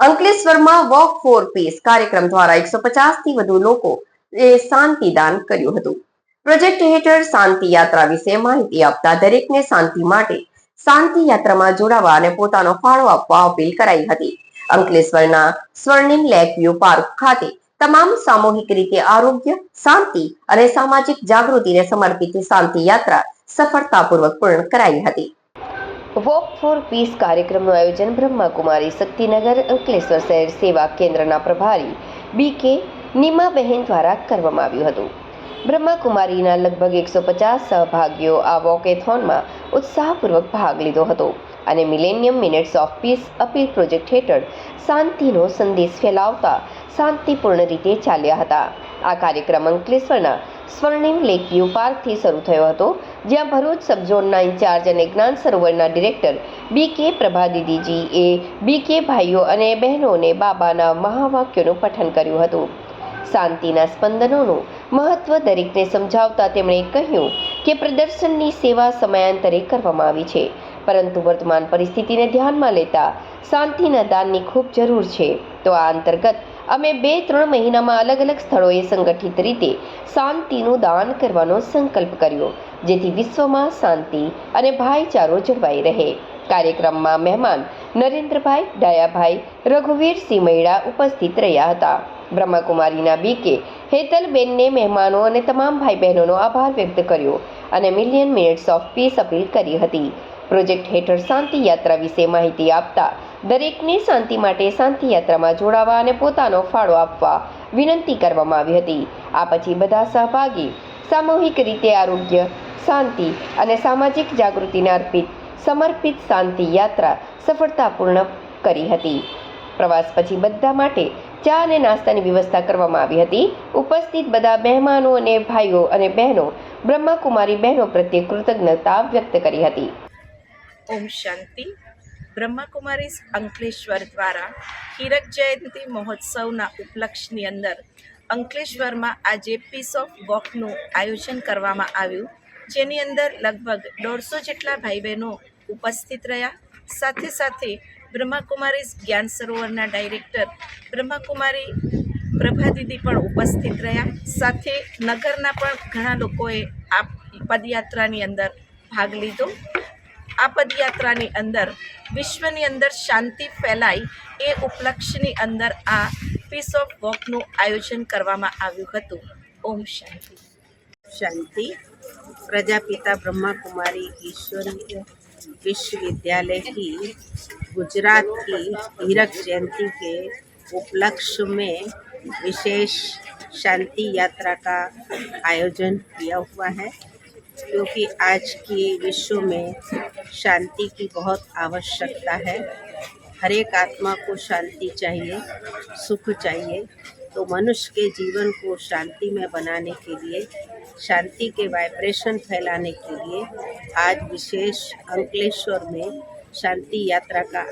અંકલેશ્વરમાં walk for piece કાર્યક્રમ દ્વારા એકસો થી વધુ લોકો શાંતિ શાંતિદાન કર્યું હતું. પ્રોજેક્ટ હેઠળ શાંતિ યાત્રા વિશે માહિતી આપતા દરેકને શાંતિ માટે શાંતિ યાત્રામાં જોડાવા અને પોતાનો ફાળો આપવા અપીલ કરાઈ હતી. અંકલેશ્વરના સ્વર્ણિમ લેક વ્યૂ પાર્ક ખાતે તમામ સામૂહિક રીતે આરોગ્ય, શાંતિ અને સામાજિક જાગૃતિને સમર્પિત શાંતિ યાત્રા સફળતાપૂર્વક પૂર્ણ કરાઈ હતી. વોક ફોર પીસ કાર્યક્રમનું આયોજન બ્રહ્માકુમારી શક્તિનગર અંકલેશ્વર શહેર સેવા કેન્દ્રના પ્રભારી બી કે નીમાબહેન દ્વારા કરવામાં આવ્યું હતું. બ્રહ્માકુમારીના લગભગ એકસો પચાસ સહભાગીઓ આ વોકેથોનમાં ઉત્સાહપૂર્વક ભાગ લીધો હતો અને millennium minutes of peace appeal project હેઠળ શાંતિનો સંદેશ ફેલાવતા શાંતિપૂર્ણ રીતે ચાલ્યા હતા. આ કાર્યક્રમ અંકલેશ્વરના સ્વર્ણિમ લેક વ્યૂ પાર્કથી શરૂ થયો હતો, જ્યાં ભરૂચ સબઝોનના ઇન્ચાર્જ અને જ્ઞાન સરોવરના ડિરેક્ટર બી કે પ્રભાદીદીજી એ બી કે ભાઈઓ અને બહેનોને બાબાના મહાવાક્યોનું પઠન કર્યું હતું. શાંતિના સ્પંદનોનું મહત્વ દરેકને સમજાવતા તેમણે કહ્યું કે પ્રદર્શનની સેવા સમયાંતરે કરવામાં આવી છે, પરંતુ વર્તમાન પરિસ્થિતિને ધ્યાનમાં લેતા શાંતિના દાનની ખૂબ જરૂર છે. તો આ અંતર્ગત અમે બે ત્રણ મહિનામાં અલગ અલગ સ્થળોએ સંગઠિત રીતે શાંતિનું દાન કરવાનો સંકલ્પ કર્યો, જેથી વિશ્વમાં શાંતિ અને ભાઈચારો જળવાઈ રહે. કાર્યક્રમમાં મહેમાન નરેન્દ્રભાઈ, ડાયાભાઈ રઘુવીરસિંહ મૈડા ઉપસ્થિત રહ્યા હતા. બ્રહ્માકુમારીના બીકે હેતલબેનને મહેમાનો અને તમામ ભાઈ બહેનોનો આભાર વ્યક્ત કર્યો અને million minutes of peace appeal કરી હતી. પ્રોજેક્ટ હેઠળ શાંતિ યાત્રા વિશે માહિતી આપતા દરેકને શાંતિ માટે શાંતિ યાત્રામાં જોડાવા અને પોતાનો ફાળો આપવા વિનંતી કરવામાં આવી હતી. આ પછી બધા સહભાગી સામૂહિક રીતે આરોગ્ય, શાંતિ અને સામાજિક જાગૃતિને અર્પિત, સમર્પિત શાંતિ યાત્રા સફળતાપૂર્ણ કરી હતી. પ્રવાસ પછી બધા માટે ચા અને નાસ્તાની વ્યવસ્થા કરવામાં આવી હતી. ઉપસ્થિત બધા મહેમાનો અને ભાઈઓ અને બહેનો, બ્રહ્માકુમારી બહેનો પ્રત્યે કૃતજ્ઞતા વ્યક્ત કરી હતી. ઓમ શાંતિ. બ્રહ્માકુમારી અંકલેશ્વર દ્વારા હીરક જયંતિ મહોત્સવના ઉપલક્ષની અંદર અંકલેશ્વરમાં આજે પીસ ઓફ વોકનું આયોજન કરવામાં આવ્યું. જેની અંદર લગભગ દોઢસો જેટલા ભાઈ બહેનો ઉપસ્થિત રહ્યા. સાથે સાથે બ્રહ્માકુમારી જ્ઞાન સરોવરના ડાયરેક્ટર બ્રહ્માકુમારી પ્રભાદીદી પણ ઉપસ્થિત રહ્યા. સાથે નગરના પણ ઘણા લોકોએ આ પદયાત્રાની અંદર ભાગ લીધો. આ પદયાત્રાની અંદર વિશ્વની અંદર શાંતિ ફેલાય એ ઉપલક્ષની અંદર આ પીસ ઓફ વોકનું આયોજન કરવામાં આવ્યું હતું ઓમ શાંતિ शांति प्रजापिता ब्रह्मा कुमारी ईश्वरीय विश्वविद्यालय की गुजरात की हीरक जयंती के उपलक्ष्य में विशेष शांति यात्रा का आयोजन किया हुआ है क्योंकि आज की विश्व में शांति की बहुत आवश्यकता है। हर एक आत्मा को शांति चाहिए, सुख चाहिए। तो मनुष्य के जीवन को शांति में बनाने के लिए, शांति के वाइब्रेशन फैलाने के लिए आज विशेष अंकलेश्वर में शांति यात्रा का